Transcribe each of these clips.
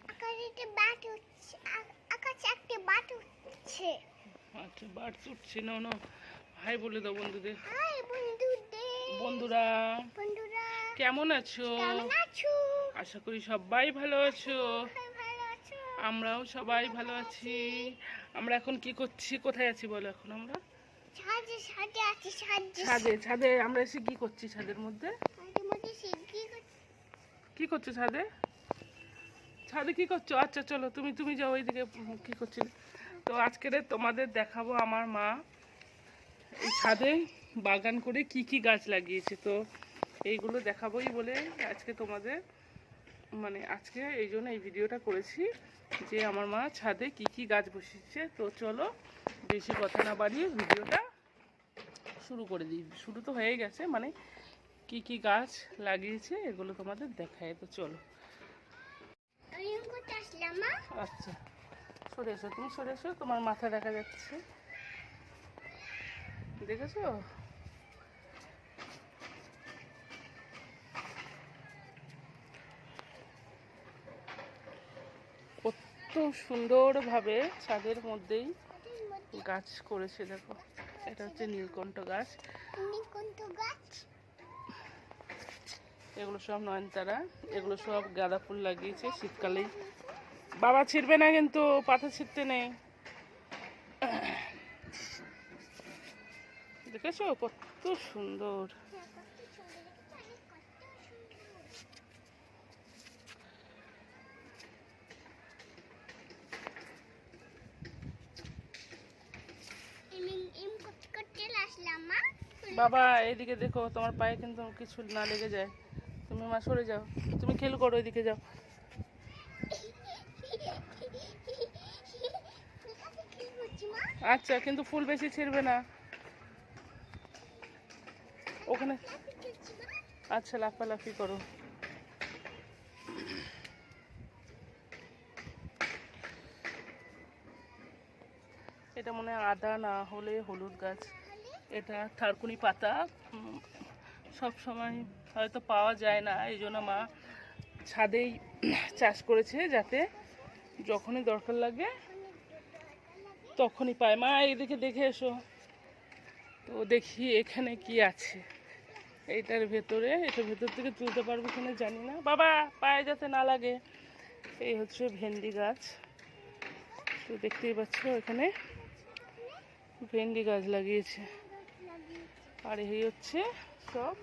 করছি আকাশে বাট উঠছে আ- আকাশে একটা বাট উঠছে। আচ্ছা বার্ড উঠছি না না। হাই বলে দাও বন্ধুদের। হাই বন্ধুদের। বন্ধুরা বন্ধুরা কেমন আছো? কেমন আছো? আশা করি সবাই ভালো আছো। আমরাও সবাই ভালো আছি। আমরা এখন কি করছি? কোথায় আছি বলো এখন আমরা? সাজে সাজে আছি সাজে। ছাদে ছাদে আমরা এসে কি করছি ছাদের মধ্যে? কি করছ? ছাদে ছাদে কি করছ? আচ্ছা চলো, তুমি তুমি যাও ওইদিকে কি করছিলে? তো আজকে তোমাদের দেখাবো আমার মা এই ছাদে বাগান করে কি কি গাছ লাগিয়েছে। তো এইগুলো দেখাবোই বলে আজকে তোমাদের মানে আজকে এই জন্য এই ভিডিওটা করেছি যে আমার মা ছাদে কি কি গাছ বসিয়েছে। তো চলো, বেশি কথা না বাড়িয়ে ভিডিওটা শুরু করে দিই। শুরু তো হয়ে গেছে মানে কি কি গাছ লাগিয়েছে এগুলো তোমাদের দেখায়। তো চলো। আমি করতে আসলাম মা? আচ্ছা সরে এসো তুমি সরে এসো। তোমার মাথা দেখা যাচ্ছে। দেখেছ? কত সুন্দরভাবে ছাদের মধ্যেই গাছ করেছে দেখো। এটা হচ্ছে নীলকণ্ঠ গাছ। নিকুন্ত গাছ? এগুলো সব নয়নতারা এগুলো সব গাঁদা ফুল লাগিয়েছে শীতকালেই। বাবা ছিঁড়বে না কিন্তু পাতা ছিঁড়তে নেই। দেখেছ? কত সুন্দর। বাবা এইদিকে দেখো তোমার পায়ে কিন্তু কিছু না লেগে যায়। তুমি মা, সরে যাও। তুমি খেল করো, ওইদিকে যাও। আচ্ছা কিন্তু ফুল বেশি ছিঁড়বে না। ওখানে আচ্ছা লাফালাফি করো। এটা মনে আদা না হলে হলুদ গাছ। এটা থারকুনি পাতা। সব সময় হয়তো পাওয়া যায় না, এই জন্য মা ছাদেই চাষ করেছে যাতে যখনই দরকার লাগে তখনই পায়। মা, এইদিকে দেখে এসো। তো দেখি এখানে কি আছে। এইটার ভেতরে, এটা ভেতর থেকে তুলতে পারব কিনা জানি না। বাবা, পায়ে যাতে না লাগে। এই হচ্ছে ভেন্ডি গাছ। তো দেখতেই পাচ্ছ এখানে ভেন্ডি গাছ লাগিয়েছে। আর এই হচ্ছে সব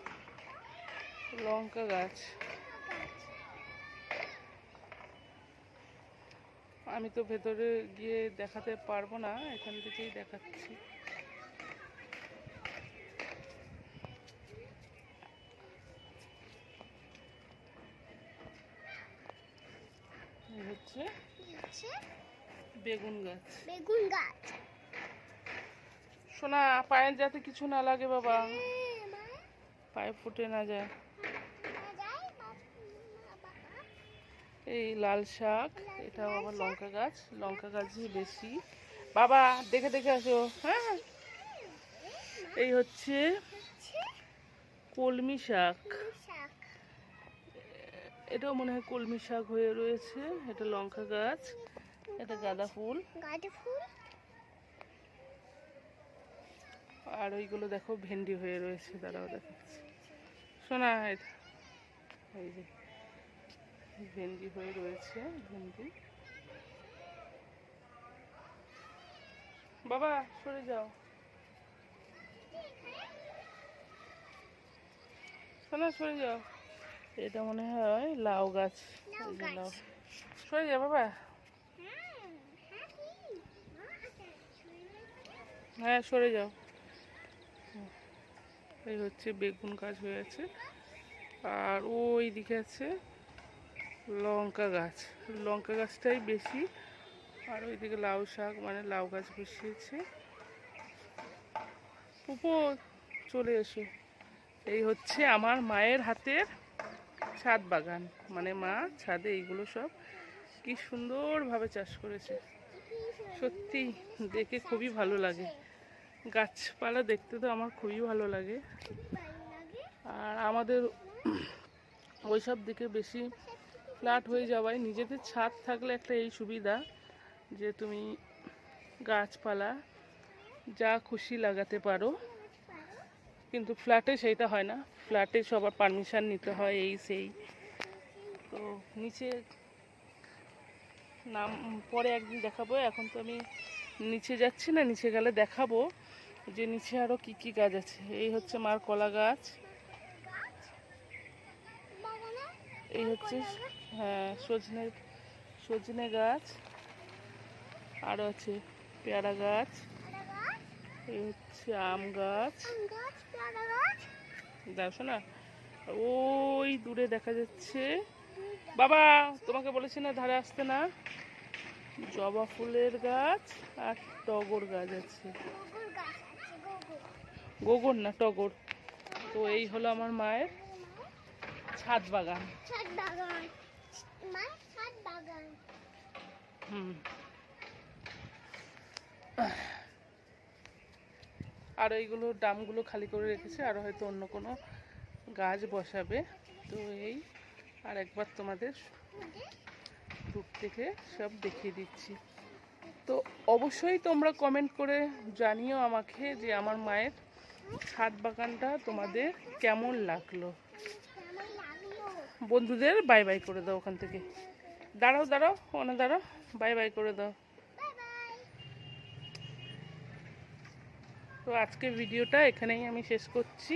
লঙ্কা গাছ। আমি তো ভেতরে গিয়ে দেখাতে পারব না এখান থেকেই দেখাচ্ছি। হচ্ছে বেগুন গাছ। বেগুন গাছ। সোনা পায়ের যাতে কিছু না লাগে বাবা। হ্যাঁ, পায়ে ফুটে না যায়। এই লাল শাক এটাও আবার লঙ্কা গাছ লঙ্কা গাছই বেশি। বাবা দেখে দেখে আসো হ্যাঁ। এই হচ্ছে কলমি শাক। শাক। এটাও মনে হয় কলমি শাক হয়ে রয়েছে। এটা লঙ্কা গাছ এটা গাঁদা ফুল। গাঁদা ফুল। আর ওইগুলো দেখো ভেন্ডি হয়ে রয়েছে দাঁড়াও দেখাচ্ছি। শোনা এটা এই যে ভেন্ডি হয়ে রয়েছে ভেন্ডি। বাবা সরে যাও। শোনা সরে যাও। এটা মনে হয় লাউ গাছ। লাউ যে সরে যাও বাবা। হ্যাঁ হ্যাঁ আচ্ছা হ্যাঁ সরে যাও। এই হচ্ছে বেগুন গাছ হয়ে আছে। আর ওই দিকে আছে লঙ্কা গাছ। লঙ্কা গাছটাই বেশি, আর ওইদিকে লাউ শাক মানে লাউ গাছ বসিয়েছে। পুপো চলে এসো। এই হচ্ছে আমার মায়ের হাতের ছাদ বাগান। মানে মা ছাদে এইগুলো সব কি সুন্দরভাবে চাষ করেছে। সত্যি দেখে খুবই ভালো লাগে। গাছপালা দেখতে তো আমার খুবই ভালো লাগে। আর আমাদের ওইসব দিকে বেশি ফ্ল্যাট হয়ে যাওয়ায় নিজেদের ছাদ থাকলে একটা এই সুবিধা যে তুমি গাছপালা যা খুশি লাগাতে পারো। কিন্তু ফ্ল্যাটে সেইটা হয় না, ফ্ল্যাটে সবার পারমিশন নিতে হয় এই সেই। তো নিচে নাম, পরে একদিন দেখাবো, এখন তো আমি নিচে যাচ্ছি না, নিচে গেলে দেখাবো। যে নিচে আরও কি কি গাছ আছে? এই হচ্ছে মার কলা গাছ। এই হচ্ছে হ্যাঁ সজনে সজনে গাছ। আরও আছে পেয়ারা গাছ। এই হচ্ছে আম গাছ। দেখো না ওই দূরে দেখা যাচ্ছে। বাবা, তোমাকে বলেছি না ধারে আসতে না? জবা ফুলের গাছ আর টগর গাছ আছে। গোগুর না টগর। তো এই হলো আমার মায়ের ছাদ বাগান। হুম। আর এইগুলো ডামগুলো খালি করে রেখেছে আর হয়তো অন্য কোনো গাছ বসাবে। তো এই আর একবার তোমাদের দূর থেকে সব দেখিয়ে দিচ্ছি। তো অবশ্যই তোমরা কমেন্ট করে জানিও আমাকে যে আমার মায়ের ছাদ বাগানটা তোমাদের কেমন লাগল। বন্ধুদের বাই বাই করে দাও ওখান থেকে। দাঁড়াও দাঁড়াও ওখানে দাঁড়াও বাই বাই করে দাও। তো আজকে ভিডিওটা এখানেই আমি শেষ করছি।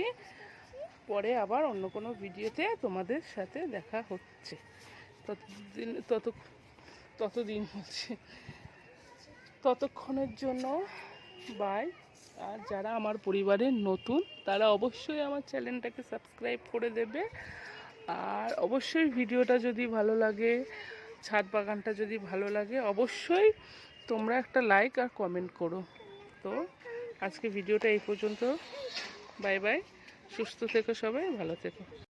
পরে আবার অন্য কোনো ভিডিওতে তোমাদের সাথে দেখা হচ্ছে। ততদিন তত ততদিন হচ্ছে। ততক্ষণের জন্য বাই আর যারা আমার পরিবারের নতুন, তারা অবশ্যই আমার চ্যানেলটাকে সাবস্ক্রাইব করে দেবে। আর অবশ্যই ভিডিওটা যদি ভালো লাগে, ছাদ বাগানটা যদি ভালো লাগে, অবশ্যই তোমরা একটা লাইক আর কমেন্ট করো। তো আজকে ভিডিওটা এই পর্যন্ত। বাই বাই সুস্থ থেকো সবাই, ভালো থেকো।